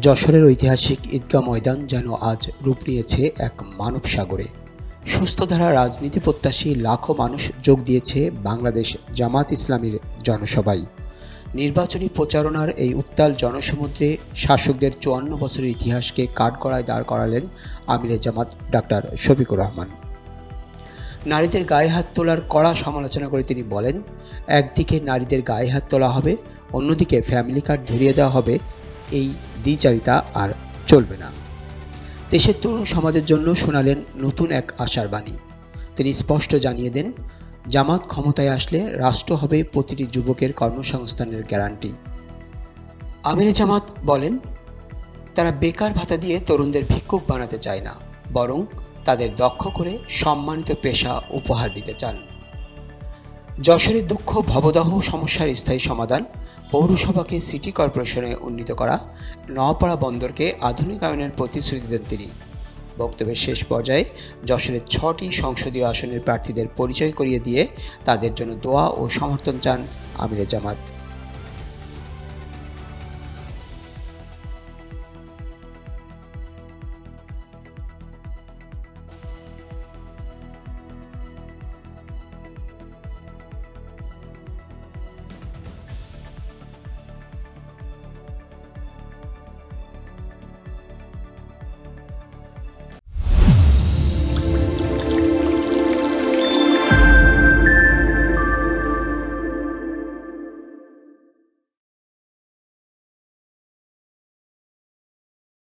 যশোরের ঐতিহাসিক ঈদগাহ ময়দান যেন আজ রূপ নিয়েছে এক মানব সাগরে। সুস্থধারা রাজনীতি প্রত্যাশী লাখো মানুষ যোগ দিয়েছে বাংলাদেশ জামাত ইসলামীর জনসভায়। নির্বাচনী প্রচারণার এই উত্তাল জনসমুদ্রে শাসকদের চুয়ান্ন বছরের ইতিহাসকে কাঠগড়ায় দাঁড় করালেন আমিরে জামাত ডাক্তার শফিকুর রহমান। নারীদের গায়ে হাত তোলার কড়া সমালোচনা করে তিনি বলেন, একদিকে নারীদের গায়ে হাত তোলা হবে, অন্যদিকে ফ্যামিলি কার্ড ধরিয়ে দেওয়া হবে। এই দ্বিচারিতা আর চলবে না। দেশের তরুণ সমাজের জন্য শোনালেন নতুন এক আশার বাণী। তিনি স্পষ্ট জানিয়ে দেন, জামাত ক্ষমতায় আসলে রাষ্ট্র হবে প্রতিটি যুবকের কর্মসংস্থানের গ্যারান্টি। আমিরে জামাত বলেন, তারা বেকার ভাতা দিয়ে তরুণদের ভিক্ষুক বানাতে চায় না, বরং তাদের দক্ষ করে সম্মানিত পেশা উপহার দিতে চান। যশোরের দুঃখ, ভবদাহ, সমস্যার স্থায়ী সমাধান, পৌরসভাকে সিটি কর্পোরেশনে উন্নীত করা নওয়াপাড়া বন্দরকে আধুনিকায়নের প্রতিশ্রুতি দেন তিনি। বক্তব্যের শেষ পর্যায়ে যশোরের ছটি সংসদীয় আসনের প্রার্থীদের পরিচয় করিয়ে দিয়ে তাদের জন্য দোয়া ও সমর্থন চান আমিরে জামাত।